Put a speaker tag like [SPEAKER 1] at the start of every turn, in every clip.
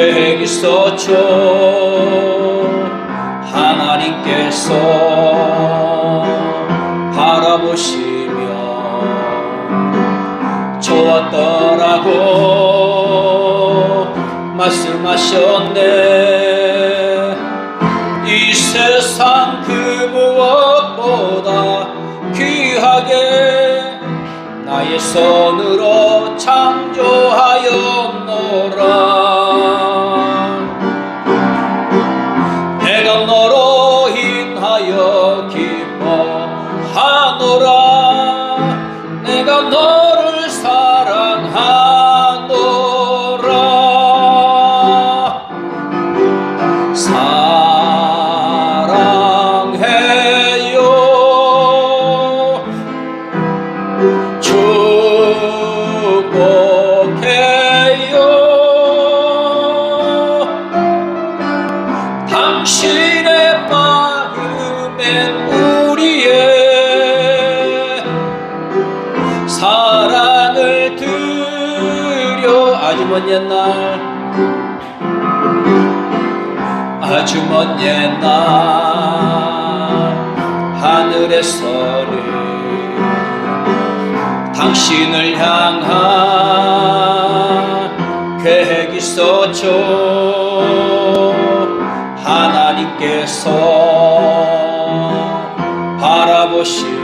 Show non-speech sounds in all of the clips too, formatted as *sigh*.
[SPEAKER 1] 계획이 있었죠. 하나님께서 바라보시며 좋았더라고 말씀하셨네. 이 세상 그 무엇보다 귀하게 나의 손으로 창조하였 먼 옛날 아주 먼 옛날 하늘에서는 당신을 향한 계획이 있었죠. 하나님께서 바라보시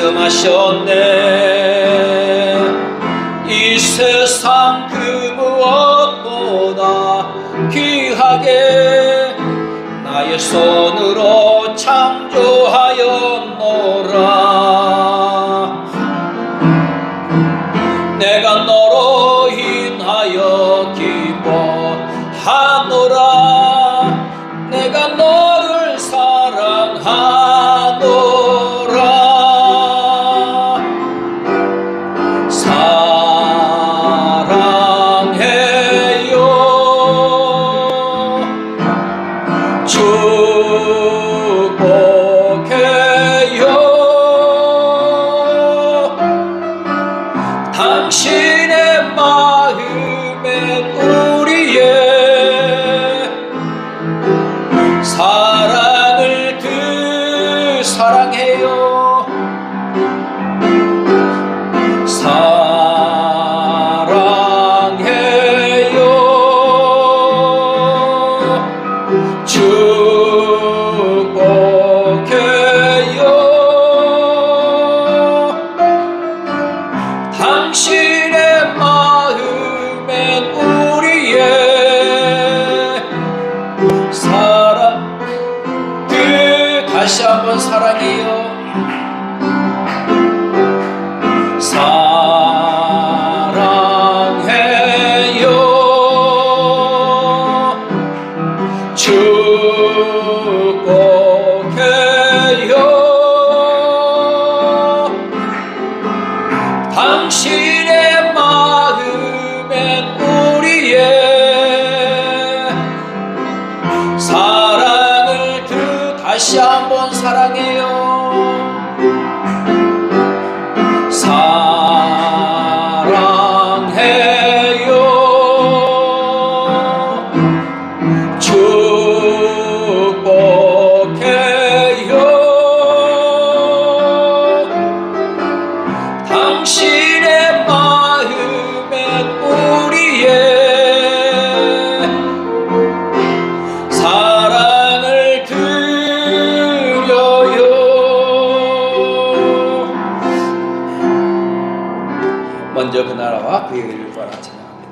[SPEAKER 1] 말씀하셨네 사랑을 드 사랑해요. 사랑해요. 축복해요. 당신 그 의를 구하라 찬양합니다.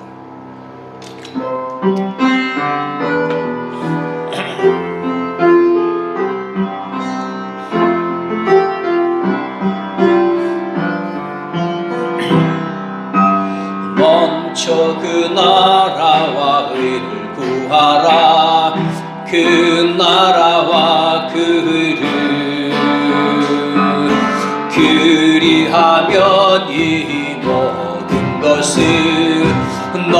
[SPEAKER 1] 먼저 그 나라와 의를 구하라. 그 나라와 그 의를 그리하면 이 모든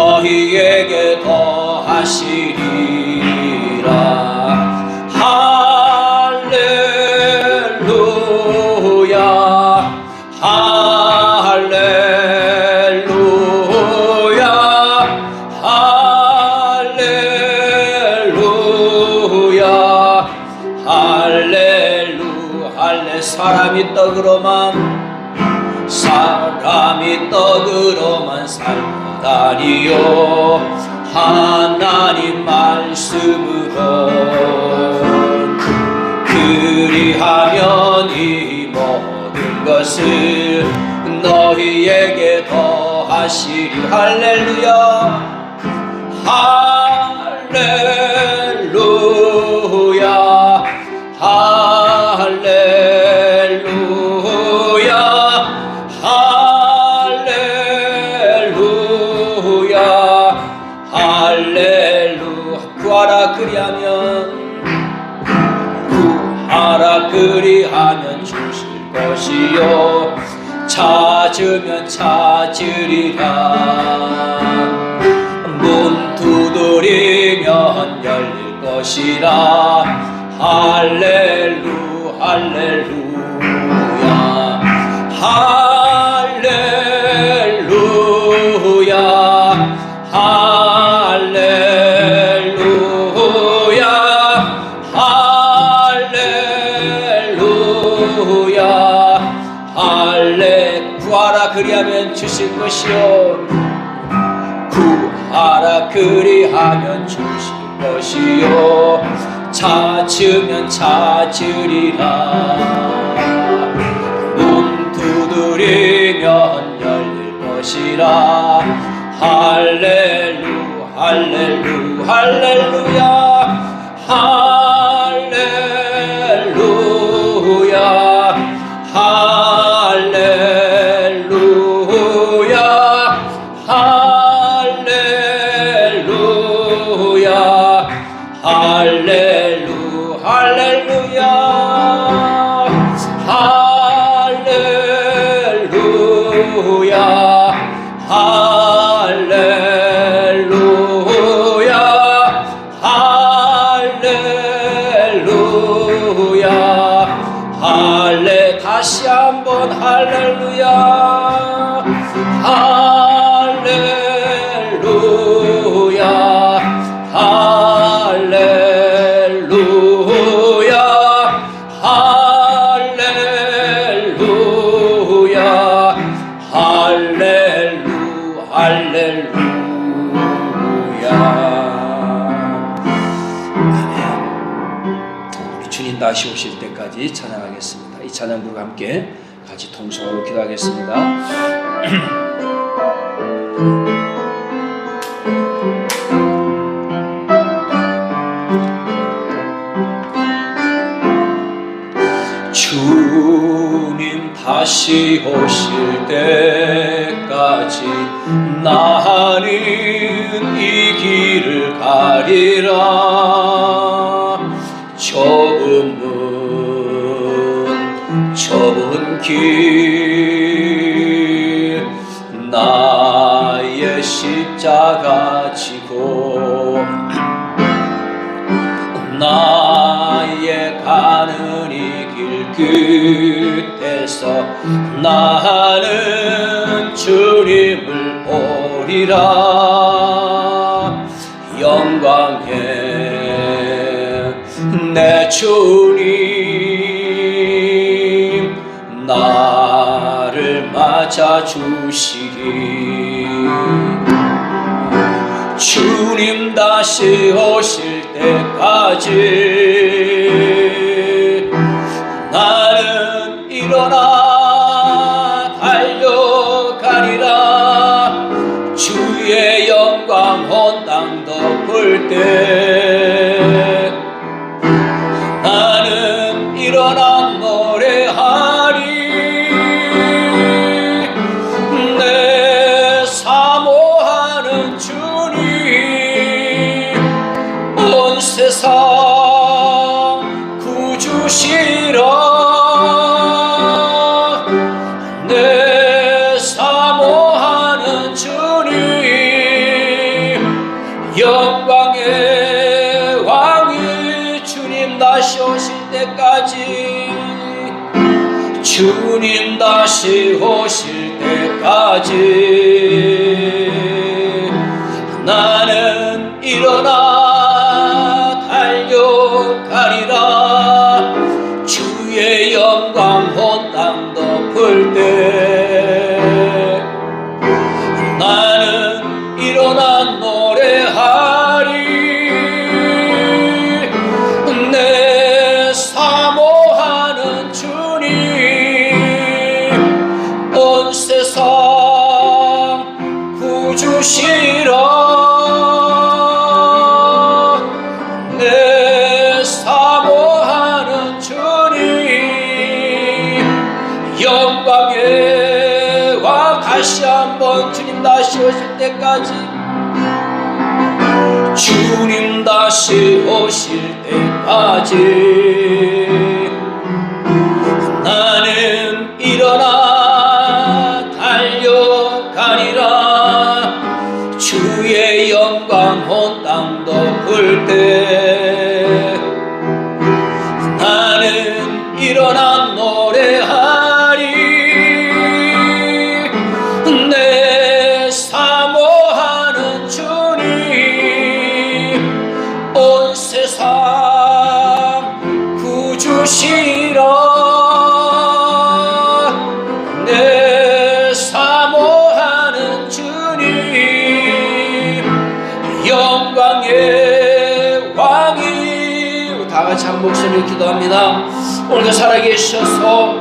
[SPEAKER 1] 살다니요. 하나님 말씀으로 그리하면 이 모든 것을 너희에게 더하시리. 할렐루야 할렐루야. 할렐루야 할렐루 할렐루야. 할렐루야. 할렐루야. 할렐루야. 할레 구하라 그리하면 주실 것이요. 구하라 그리하면 주실 것이요 찾으면 찾으리라. 문 두드리면 열릴 것이라. 할렐루 할렐루 할렐루야 할렐루야 다시 오실 때까지 찬양하겠습니다. 이 찬양 부르고 함께 같이 통성으로 기도하겠습니다. *clears throat* 다시 오실 때까지 나는 이 길을 가리라 끝에서 나는 주님을 보리라. 영광의 내 주님 나를 맞아 주시리. 주님 다시 오실 때까지 영광의 왕이 주님 다시 오실 때까지 주님 다시 오실 때까지. 나는 일어나 달려가리라. 주의 영광 헛땅 덮을 때 다시 오실 때까지. 주님 다시 오실 때까지. 나는 일어나 목소리로 기도합니다. 오늘도 살아계셔서